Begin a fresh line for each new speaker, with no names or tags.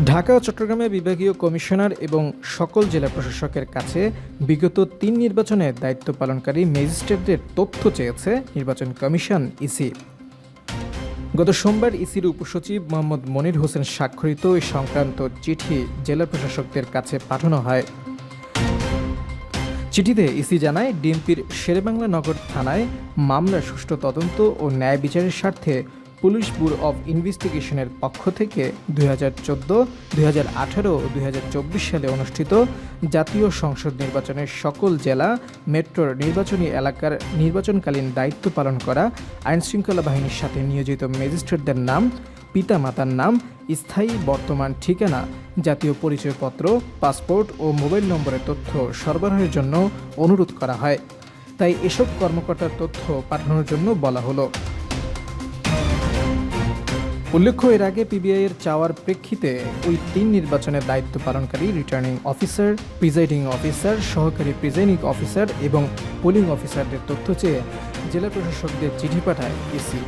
ঢাকা ও চট্টগ্রামে বিভাগীয় কমিশনার এবং সকল জেলা প্রশাসকের কাছে বিগত তিন নির্বাচনে দায়িত্ব পালনকারী ম্যাজিস্ট্রেটদের তথ্য চেয়েছে নির্বাচন কমিশন ইসি। গত সোমবার ইসির উপসচিব মোহাম্মদ মনির হোসেন স্বাক্ষরিত এই সংক্রান্ত চিঠি জেলা প্রশাসকদের কাছে পাঠানো হয়। চিঠিতে ইসি জানায়, ডিএমপির শেরেবাংলা নগর থানায় মামলার সুষ্ঠু তদন্ত ও ন্যায় বিচারের স্বার্থে পুলিশ ব্যুরো অব ইনভেস্টিগেশনের পক্ষ থেকে দুই হাজার চোদ্দ, দুই হাজার আঠারো ও দুই হাজার চব্বিশ সালে অনুষ্ঠিত জাতীয় সংসদ নির্বাচনের সকল জেলা, মেট্রোর নির্বাচনী এলাকার নির্বাচনকালীন দায়িত্ব পালন করা, আইনশৃঙ্খলা বাহিনীর সাথে নিয়োজিত ম্যাজিস্ট্রেটদের নাম, পিতামাতার নাম, স্থায়ী বর্তমান ঠিকানা, জাতীয় পরিচয়পত্র, পাসপোর্ট ও মোবাইল নম্বরের তথ্য সরবরাহের জন্য অনুরোধ করা হয়। তাই এসব কর্মকর্তার তথ্য পাঠানোর জন্য বলা হলো। উল্লেখ্য, এর আগে পিবিআই এর চাওয়ার প্রেক্ষিতে ওই তিন নির্বাচনের দায়িত্ব পালনকারী রিটার্নিং অফিসার প্রিজাইডিং অফিসার সহকারী প্রিজাইডিং অফিসার এবং পোলিং অফিসারদের তথ্য চেয়ে জেলা প্রশাসকদের চিঠি পাঠায় ইসি